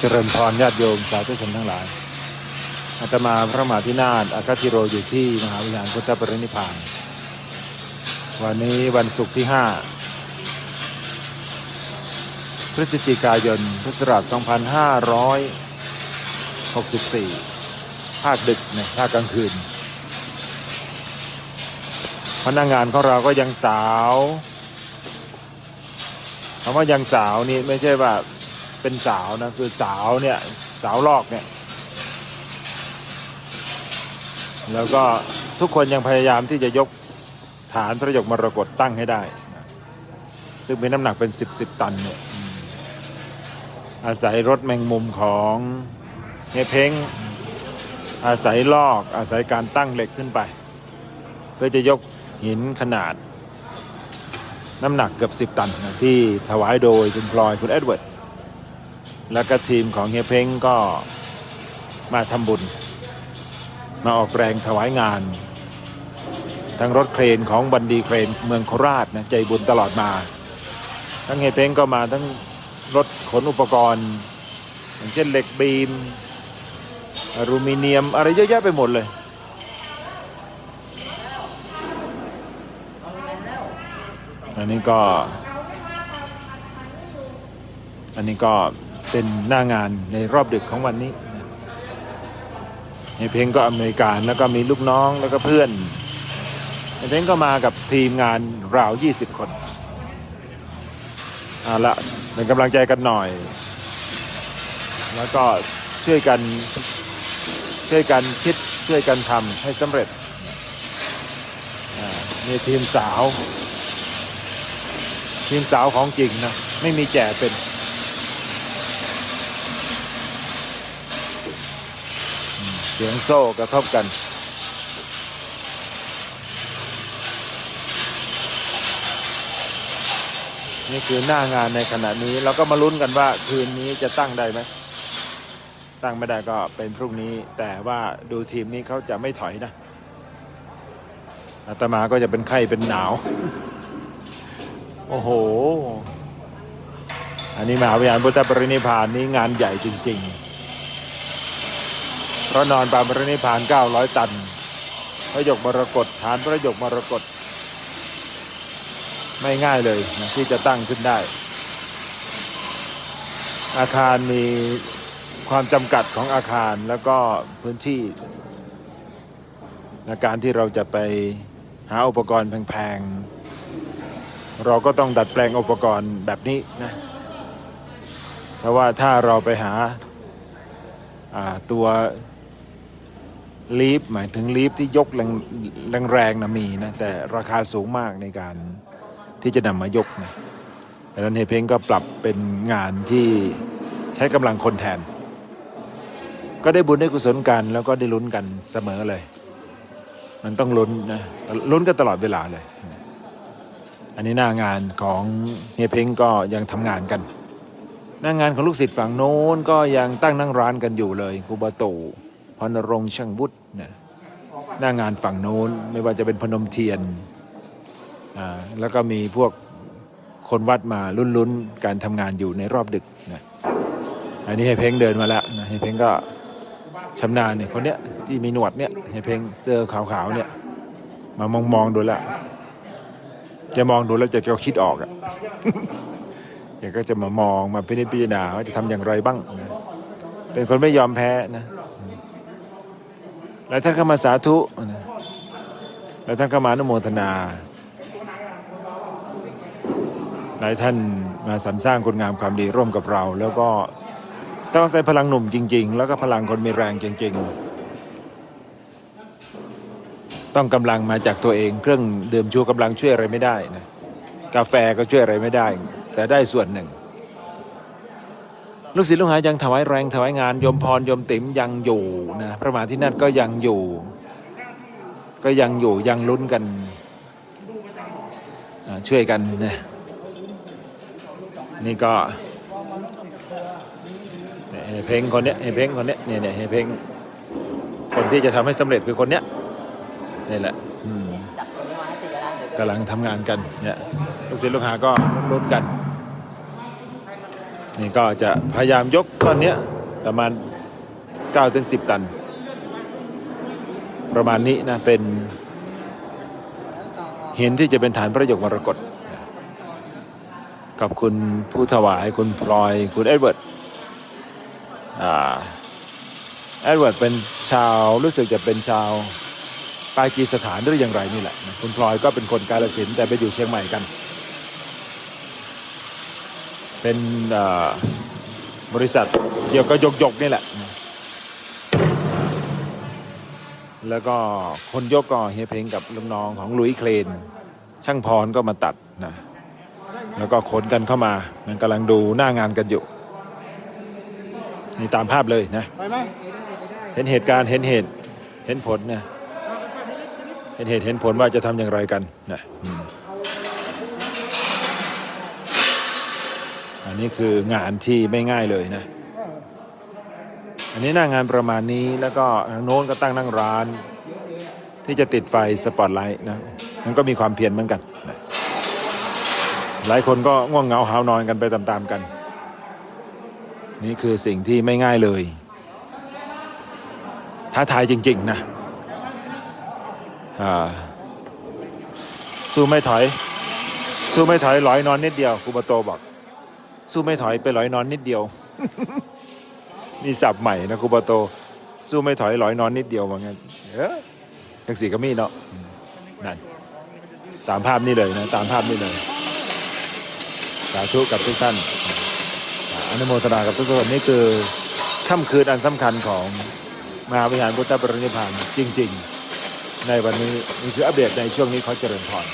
เจริญพรญาติโยมสาธุชนทั้งหลายอาตมาพระมหาธินาถอาคาธิโรอยู่ที่มหาวิหารพุทธปรินิพาน วันนี้วันศุกร์ที่ 5 พฤศจิกายนพุทธศักราช2564 ภาคดึกเนี่ยภาคกลางคืน พนักงานของเราก็ยังสาวคำว่ายังสาวนี่ไม่ใช่ว่า เป็นสาวนะคือสาวเนี่ยสาวลอกเนี่ย แล้วก็ทุกคนยังพยายามที่จะยกฐานพระยกมรกตตั้งให้ได้ ซึ่งมีน้ำหนักเป็น10บสิบตันเนี่ยอาศัยรถแมงมุมของเฮเพ้งอาศัยลอกอาศัยการตั้งเหล็กขึ้นไป เพื่อจะยกหินขนาด น้ำหนักเกือบ 10 ตันนะที่ถวายโดยคุณพลอยคุณเอ็ดเวิร์ด แล้วก็ทีมของเฮียเพ้งก็มาทำบุญ มาออกแรงถวายงาน ทั้งรถเครนของบันดีเครนเมืองโคราชนะใจบุญตลอดมา ทั้งเฮียเพ้งก็มาทั้งรถขนอุปกรณ์ อย่างเช่นเหล็กบีมอลูมิเนียมอะไรเยอะแยะไปหมดเลยอันนี้ก็ อันนี้ก็ เป็นหน้างานในรอบดึกของวันนี้ในเพลงก็อเมริกันแล้วก็มีลูกน้องแล้วก็เพื่อนในเพลงก็มากับทีมงานราว 20 คนเอาละเป็นกำลังใจกันหน่อย แล้วก็ช่วยกันช่วยกันคิดช่วยกันทำให้สำเร็จอ่ามีทีมสาว ทีมสาวของจริงนะ ไม่มีแจกเป็น สียงโซ่กระทบกัน นี่คือหน้างานในขณะนี้เราก็มาลุ้นกันว่าคืนนี้จะตั้งได้ไหมตั้งไม่ได้ก็เป็นพรุ่งนี้ แต่ว่าดูทีมนี้เขาจะไม่ถอยนะอาตมาก็จะเป็นไข้เป็นหนาว โอ้โห อันนี้มหาวิทยาลัยพุทธปรินิพานนี้งานใหญ่จริง ๆ พระนอนปานปรินิพพาน900ตัน พระหยกมรกตฐานพระหยกมรกตไม่ง่ายเลยนะที่จะตั้งขึ้นได้ อาคารมีความจำกัดของอาคารแล้วก็พื้นที่ในการที่เราจะไปหาอุปกรณ์แพงๆ เราก็ต้องดัดแปลงอุปกรณ์แบบนี้นะเพราะว่าถ้าเราไปหาาตัว ลีฟหมายถึงลีฟที่ยกแรงแรงนะมีนะแต่ราคาสูงมากในการที่จะนำมายกนะดังนั้นเฮยเพงก็ปรับเป็นงานที่ใช้กำลังคนแทน ก็ได้บุญได้กุศลกัน แล้วก็ได้ลุ้นกันเสมอเลย มันต้องลุ้นนะลุ้นกันตลอดเวลาเลย อันนี้หน้างานของเฮียเพงก็ยังทำงานกันหน้างานของลูกศิษย์ฝั่งโน้นก็ยังตั้งนั่งร้านกันอยู่เลยครูบาโต พรณรงช่างบุตรนะหน้างานฝั่งโน้นไม่ว่าจะเป็นพนมเทียนอ่าแล้วก็มีพวกคนวัดมาลุ้นๆการทำงานอยู่ในรอบดึกนะอันนี้ให้เพ้งเดินมาแล้วนะให้เพ้งก็ชำนาญเนี่ยคนเนี้ยที่มีหนวดเนี่ยให้เพ้งเสื้อขาวๆเนี่ยมามองมองๆดูแล้วจะมองดูแล้วจะก็คิดออกอะแกก็จะมามองมาพินิจพิจารณาว่าจะทำอย่างไรบ้างนะเป็นคนไม่ยอมแพ้นะ แล้วท่านเข้ามาสาธุนะแล้วท่านเข้ามาอนุโมทนา หลายท่านมาสรรสร้างคุณงามความดีร่วมกับเรา แล้วก็ต้องอาศัยพลังหนุ่มจริง ๆ แล้วก็พลังคนมีแรงจริง ๆ ต้องกำลังมาจากตัวเอง เครื่องดื่มชูกำลังช่วยอะไรไม่ได้นะกาแฟก็ช่วยอะไรไม่ได้ แต่ได้ส่วนหนึ่ง ลูกศิษย์ลูกหายังถวายแรงถวายงานยมพรยมติ๋มยังอยู่นะพระมหาที่นั่นก็ยังอยู่ ก็ยังอยู่ยังลุ้นกันช่วยกันนะนี่ก็เฮเพ้งคนเนี้ยเฮเพ้งคนเนี้ยเนี่ยเนี่ยเฮเพ้งคนที่จะทำให้สำเร็จคือคนเนี้ยนี่แหละกำลังทำงานกันเนี่ยลูกศิษย์ลูกหาก็ลุ้นกัน นี่ก็จะพยายามยกตอนนี้ประมาณ9ถึง10 ตัน ประมาณนี้นะเป็นหินที่จะเป็นฐานพระยกมรกตกับคุณผู้ถวายคุณพลอยคุณเอ็ดเวิร์ดอ่าเอ็ดเวิร์ดเป็นชาวรู้สึกจะเป็นชาวปากีสถานหรืออย่างไรนี่แหละ คุณพลอยก็เป็นคนกาลสินแต่ไปอยู่เชียงใหม่กัน เป็นเอ่อบริษัทเกี่ยวกับยกยกๆนี่แหละ แล้วก็คนยกก็เฮียเพลงกับลูกน้องของหลุยส์เคลน ช่างพรก็มาตัดนะแล้วก็ขนกันเข้ามามันกำลังดูหน้างานกันอยู่ นี่ตามภาพเลยนะไปไหมเห็นเหตุการณ์เห็นเหตุเห็นผลเนี่ยเห็นเหตุเห็นผลว่าจะทำอย่างไรกันนะ อันนี้คืองานที่ไม่ง่ายเลยนะ อันนี้หน้างานประมาณนี้แล้วก็ทางโน้นก็ตั้งนั่งร้าน ที่จะติดไฟสปอตไลท์นะมันก็มีความเพียรเหมือนกันนะหลายคนก็ง่วงเหงาหาวนอนกันไปตามๆกัน นี่คือสิ่งที่ไม่ง่ายเลยท้าทายจริง ๆ นะสู้ไม่ถอย สู้ไม่ถอยลอยนอนนิดเดียวครูบาโตบอก สู้ไม่ถอยไปลอยนอนนิดเดียวมีศัพท์ใหม่นะครูบาโต สู้ไม่ถอยลอยนอนนิดเดียวว่างั้นเออยังสีก็มีเนาะนั่นตามภาพนี่เลยนะ ตามภาพนี่เลยสาธุกับทุกท่านอาอนุโมทนากับทุกคนนี่คือค่ำคืนอันสำคัญของมหาวิหารพุทธปรินิพพานจริง ๆ ในวันนี้นี่คืออัปเดตในช่วงนี้เขาเจริญพร